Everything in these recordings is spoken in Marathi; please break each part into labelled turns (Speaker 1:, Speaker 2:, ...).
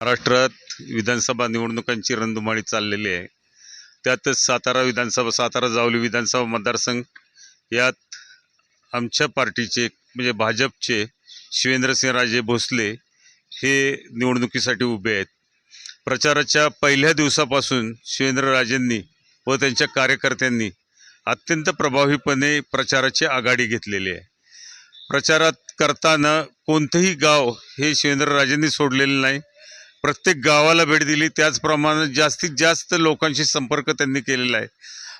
Speaker 1: महाराष्ट्रात विधानसभा निवडणुकांची रणधुमाळी चाललेली आहे. त्यातच सातारा विधानसभा सातारा जावली विधानसभा मतदारसंघ यात आमच्या पार्टीचे म्हणजे भाजपचे शिवेंद्रसिंहराजे भोसले हे निवडणुकीसाठी उभे आहेत. प्रचाराच्या पहिल्या दिवसापासून शिवेंद्रराजेंनी व त्यांच्या कार्यकर्त्यांनी अत्यंत प्रभावीपणे प्रचाराची आघाडी घेतलेली आहे. प्रचारात करताना कोणतंही गाव हे शिवेंद्रराजेंनी सोडलेलं नाही. प्रत्येक गावाला भेट दिली. त्याचप्रमाणे जास्तीत जास्त लोकांशी संपर्क त्यांनी केलेला आहे.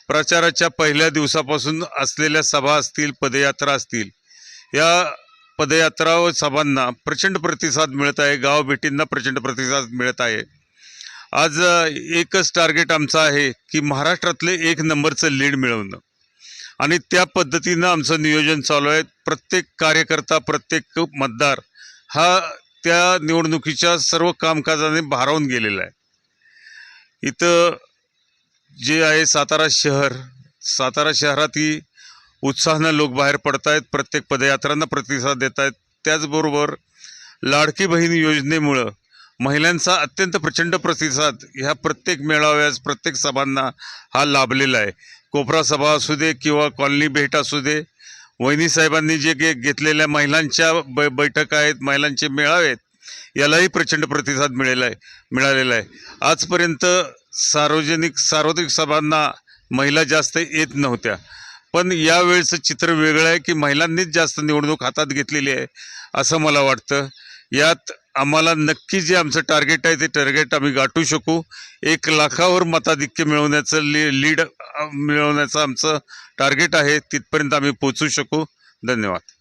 Speaker 1: प्रचाराच्या पहिल्या दिवसापासून असलेल्या सभा असतील पदयात्रा असतील या पदयात्रा व सभांना प्रचंड प्रतिसाद मिळत आहे. गाव भेटींना प्रचंड प्रतिसाद मिळत आहे. आज एकच टार्गेट आमचं आहे की महाराष्ट्रातले एक नंबरचं लीड मिळवणं. आणि त्या पद्धतीनं आमचं नियोजन चालू आहे. प्रत्येक कार्यकर्ता प्रत्येक मतदार हा त्या निवडणुकीच्या सर्व कामकाजाने भारावून गेलेला आहे. इथं जे आहे सातारा शहर सातारा शहरातही उत्साहानं लोक बाहेर पडत आहेत प्रत्येक पदयात्रांना प्रतिसाद देत आहेत त्याचबरोबर लाडकी बहीण योजनेमुळं महिलांचा अत्यंत प्रचंड प्रतिसाद ह्या प्रत्येक मेळाव्यास प्रत्येक सभांना हा लाभलेला आहे. कोपरा सभा असू दे किंवा कॉलनी भेट असू दे वहिनी साहेबांनी जे गे घेतलेल्या महिलांच्या ब बैठक आहेत महिलांचे मेळावे आहेत यालाही प्रचंड प्रतिसाद मिळेला आहे मिळालेला आहे. आजपर्यंत सार्वजनिक सार्वत्रिक सभांना महिला जास्त येत नव्हत्या. पण यावेळचं चित्र वेगळं आहे की महिलांनीच जास्त निवडणूक हातात घेतलेली आहे असं मला वाटतं. यात आम्हाला नक्की जे आमचं टार्गेट आहे ते टार्गेट आम्ही गाठू शकू. एक लाखावर मताधिक्य मिळवण्याचं ली लीड मिळवण्याचं आमचं टार्गेट आहे तिथपर्यंत आम्ही पोचू शकू. धन्यवाद.